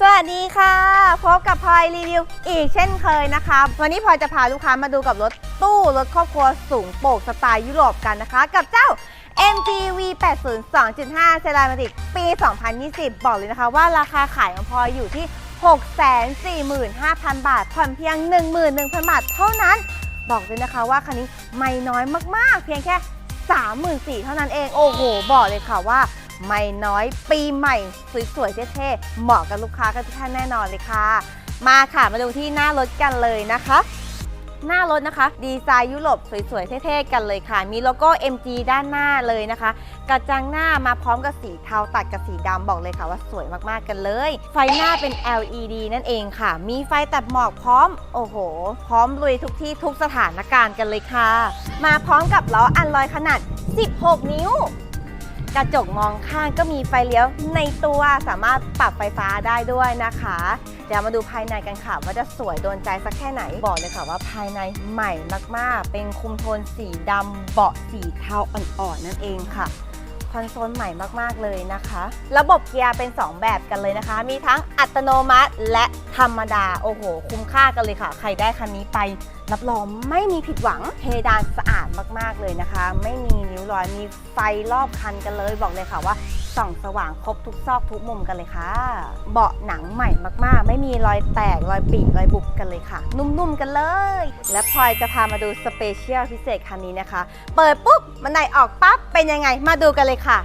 สวัสดีค่ะ พบกับพลอยรีวิวอีกเช่นเคยนะคะ วันนี้พลอยจะพาลูกค้ามาดูกับรถตู้รถครอบครัวสูงโปร่งสไตล์ยุโรปกันนะคะ กับเจ้า MGV 802.5 c e r a m i c ปี 2020 บอกเลยนะคะว่าราคาขายของพลอยอยู่ที่ 645,000 บาท ผ่อนเพียง 11,000 บาทเท่านั้น บอกเลยนะคะว่าคันนี้ไม่น้อยมากๆ เพียงแค่ 34,000เท่านั้นเอง โอ้โห บอกเลยค่ะว่า ไม่น้อยปีใหม่ สวยๆเท่ๆเหมาะกับลูกค้ากันทุกท่านแน่นอนเลยค่ะ มาค่ะมาดูที่หน้ารถกันเลยนะคะ หน้ารถนะคะ ดีไซน์ยุโรปสวยๆเท่ๆกันเลยค่ะ มีโลโก้ MG ด้านหน้าเลยนะคะ กระจังหน้ามาพร้อมกับสีเทาตัดกับสีดำบอกเลยค่ะว่าสวยมากๆกันเลย ไฟหน้าเป็น LED นั่นเองค่ะ มีไฟตัดหมอกพร้อมโอ้โห พร้อมลุยทุกที่ทุกสถานการณ์กันเลยค่ะ มาพร้อมกับล้ออันลอยขนาด 16 นิ้ว กระจกมองข้างก็มีไฟเลี้ยวในตัวสามารถปรับไฟฟ้าได้ด้วยนะคะ เดี๋ยวมาดูภายในกันค่ะ ว่าจะสวยโดนใจสักแค่ไหนบอกเลยค่ะว่าภายในใหม่มากๆ เป็นคุมโทนสีดำเบาะสีเทาอ่อนๆนั่นเองค่ะคอนโซลใหม่มากๆเลยนะคะ ระบบเกียร์เป็น 2 แบบกันเลยนะคะ มีทั้งอัตโนมัติและ ธรรมดา โอ้โห คุ้มค่ากันเลยค่ะ ใครได้คันนี้ไป รับรองไม่มีผิดหวังเพดานสะอาดมากๆเลยนะคะ ไม่มีนิ้วรอย มีไฟรอบคันกันเลย บอกเลยค่ะว่าส่องสว่างครบทุกซอกทุกมุมกันเลยค่ะ เบาะหนังใหม่มากๆ ไม่มีรอยแตกรอยปีกรอยบุบกันเลยค่ะ นุ่มๆกันเลย และพลอยจะพามาดูสเปเชียลพิเศษคันนี้นะคะ เปิดปุ๊บมันไดออกปั๊บเป็นยังไงมาดูกันเลยค่ะ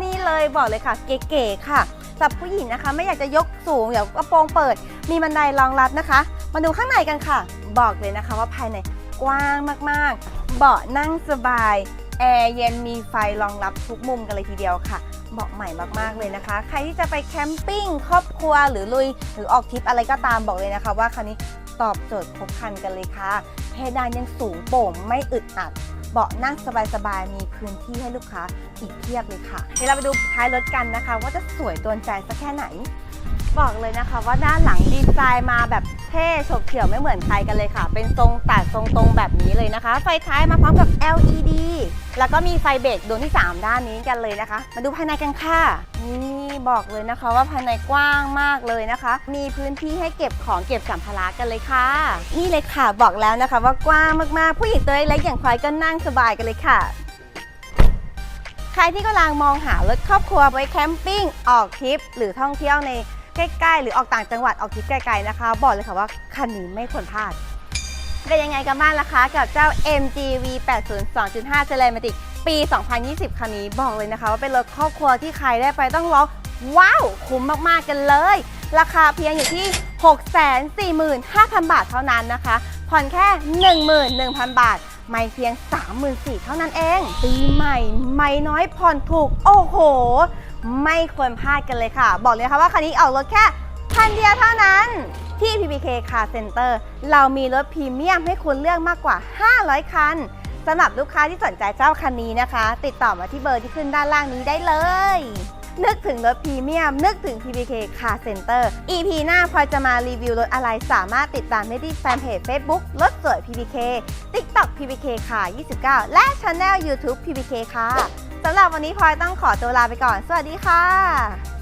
นี่เลยบอกเลยค่ะ เก๋ๆค่ะ สำหรับผู้หญิงนะคะ ไม่อยากจะยกสูงเดี๋ยวกระโปรงเปิด มีบันไดรองรับนะคะ มาดูข้างในกันค่ะ บอกเลยนะคะว่าภายในกว้างมากๆ เบาะนั่งสบายแอร์เย็นมีไฟรองรับทุกมุมกันเลยทีเดียวค่ะเบาะใหม่มากๆเลยนะคะ ใครที่จะไปแคมปิ้งครอบครัวหรือลุย หรือออกทริปอะไรก็ตามบอกเลยนะคะ ว่าคันนี้ตอบโจทย์ครบครันกันเลยค่ะ เพดานยังสูงโปร่งไม่อึดอัด เบาะนั่งสบายๆ มีพื้นที่ให้ลูกค้าอีกเพียบเลยค่ะ เดี๋ยวเราไปดูท้ายรถกันนะคะ ว่าจะสวยโดนใจสักแค่ไหน บอกเลยนะคะว่าด้านหลังดีไซน์มาแบบเท่โฉบเฉี่ยวไม่เหมือนใครกันเลยค่ะ เป็นทรงตัดทรงตรงแบบนี้เลยนะคะ ไฟท้ายมาพร้อมกับ LED แล้วก็มีไฟเบรกดวงที่ 3 ด้านนี้กันเลยนะคะ มาดูภายในกันค่ะ นี่บอกเลยนะคะว่าภายในกว้างมากเลยนะคะ มีพื้นที่ให้เก็บของเก็บสัมภาระกันเลยค่ะ นี่เลยค่ะบอกแล้วนะคะว่ากว้างมากๆ ผู้หญิงตัวเล็กอย่างพลอยก็นั่งสบายกันเลยค่ะใครที่กำลังมองหารถครอบครัวไปแคมปิ้ง ออกทริป หรือท่องเที่ยวใน ใกล้ๆ หรือออกต่างจังหวัดออกทริปไกลๆนะคะ บอกเลยค่ะว่าคันนี้ไม่ควรพลาด เป็นยังไงกันบ้างล่ะคะ กับเจ้า MGV 802.5 c e r a m i c ปี 2020 คันนี้บอกเลยนะคะว่าเป็นรถครอบครัวที่ใครได้ไปต้องร้องว้าว คุ้มมากๆกันเลย ราคาเพียงอยู่ที่ 645,000 บาทเท่านั้นนะคะ ผ่อนแค่ 11,000 บาท ไม่เพียง 34,000เท่านั้นเอง ปีใหม่ ไม่น้อยผ่อนถูก โอ้โห ไม่ควรพลาดกันเลยค่ะ บอกเลยนะคะว่าคันนี้ออกรถแค่พันเดียวเท่านั้นที่ PPK Car Center เรามีรถพรีเมียมให้คุณเลือกมากกว่า 500 คันสำหรับลูกค้าที่สนใจเจ้าคันนี้นะคะ ติดต่อมาที่เบอร์ที่ขึ้นด้านล่างนี้ได้เลย นึกถึงรถพรีเมียม นึกถึง PPK Car Center EP หน้าพลอยจะมารีวิวรถอะไรสามารถติดตามได้ที่แฟนเพจ Facebook รถสวย PPK TikTok PPK Car 29 และ Channel YouTube PPK ค่ะ สำหรับวันนี้พลอยต้องขอตัวลาไปก่อน สวัสดีค่ะ